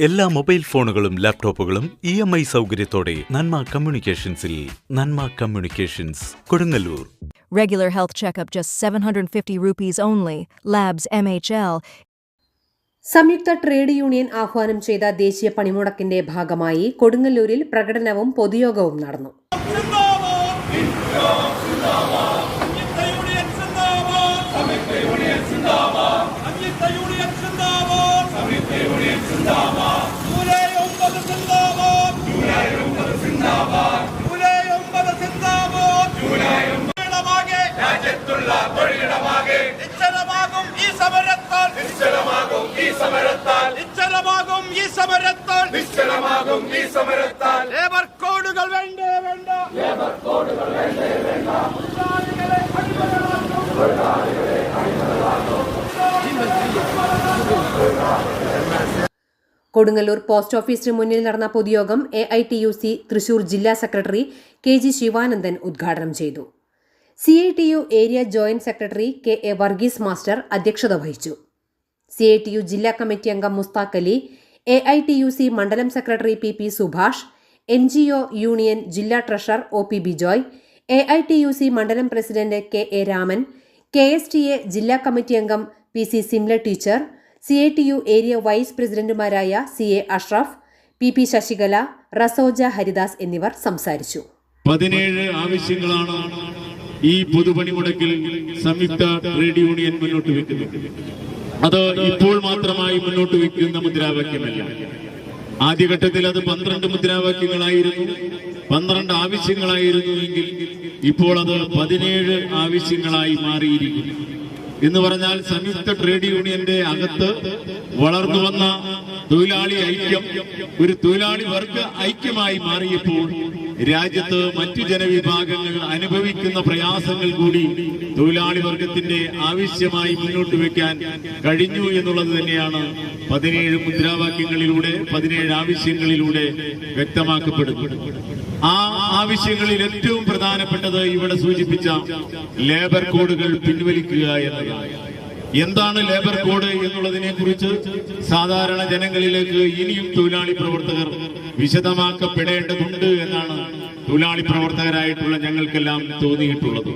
എല്ലാ മൊബൈൽ ഫോണുകളും ലാപ്ടോപ്പുകളും ഇ എം ഐ സൗകര്യത്തോടെ Nanma കമ്മ്യൂണിക്കേഷൻസിൽ Nanma communications Kodungallur Regular health checkup just 750 rupees only. Labs MHL. സംയുക്ത ട്രേഡ് യൂണിയൻ ആഹ്വാനം ചെയ്ത ദേശീയ പണിമുടക്കിന്റെ ഭാഗമായി കൊടുങ്ങല്ലൂരിൽ പ്രകടനവും പൊതുയോഗവും നടന്നു കൊടുങ്ങല്ലൂർ പോസ്റ്റ് ഓഫീസിന് മുന്നിൽ നടന്ന പൊതുയോഗം A I T U C Thrissur ജില്ലാ സെക്രട്ടറി കെ ജി ശിവാനന്ദൻ ഉദ്ഘാടനം ചെയ്തു. C I T U area joint secretary K A Varghese master അധ്യക്ഷത വഹിച്ചു. സി ഐ ടി യു ജില്ലാ കമ്മിറ്റി അംഗം Musthaq Ali A I T U C മണ്ഡലം secretary P P Subhash N G O union ജില്ലാ treasurer O P Bijoy A I T U C മണ്ഡലം president K A Raman K S T A ജില്ലാ committee അംഗം P C Simla teacher C I T U area vice പ്രസിഡന്റുമാരായ C A Ashraf P P Sasikala Rasoja Haridas എന്നിവർ സംസാരിച്ചു. പതിനേഴ് ആവശ്യങ്ങളാണ് ഈ പൊതുപണിമുടക്കിൽ സംയുക്ത trade union മുന്നോട്ട് വെക്കുന്നത്. അത് ഇപ്പോൾ മാത്രമായി മുന്നോട്ട് വെക്കുന്ന മുദ്രാവാക്യമല്ല. ആദ്യഘട്ടത്തിൽ അത് പന്ത്രണ്ട് മുദ്രാവാക്യങ്ങളായിരുന്നു. പന്ത്രണ്ട് ആവശ്യങ്ങളായിരുന്നു എങ്കിൽ ഇപ്പോൾ അത് പതിനേഴ് ആവശ്യങ്ങളായി മാറിയിരിക്കുന്നു. എന്ന് പറഞ്ഞാൽ സംയുക്ത ട്രേഡ് യൂണിയന്റെ അകത്ത് വളർന്നു വന്ന തൊഴിലാളി ഐക്യം ഒരു തൊഴിലാളി വർഗ ഐക്യമായി മാറിയപ്പോൾ രാജ്യത്ത് മറ്റു ജനവിഭാഗങ്ങൾ അനുഭവിക്കുന്ന പ്രയാസങ്ങൾ കൂടി തൊഴിലാളി വർഗത്തിന്റെ ആവശ്യമായി മുന്നോട്ട് വെക്കാൻ കഴിഞ്ഞു എന്നുള്ളത് തന്നെയാണ് പതിനേഴ് മുദ്രാവാക്യങ്ങളിലൂടെ പതിനേഴ് ആവശ്യങ്ങളിലൂടെ വ്യക്തമാക്കപ്പെടുന്നത്. ആ ആവശ്യങ്ങളിൽ ഏറ്റവും പ്രധാനപ്പെട്ടത് ഇവിടെ സൂചിപ്പിച്ച ലേബർ കോഡുകൾ പിൻവലിക്കുക എന്നതാണ്. എന്താണ് ലേബർ കോഡ് എന്നുള്ളതിനെ കുറിച്ച് സാധാരണ ജനങ്ങളിലേക്ക് ഇനിയും തൊഴിലാളി പ്രവർത്തകർ വിശദമാക്കപ്പെടേണ്ടതുണ്ട് എന്നാണ് തൊഴിലാളി പ്രവർത്തകരായിട്ടുള്ള ഞങ്ങൾക്കെല്ലാം തോന്നിയിട്ടുള്ളത്.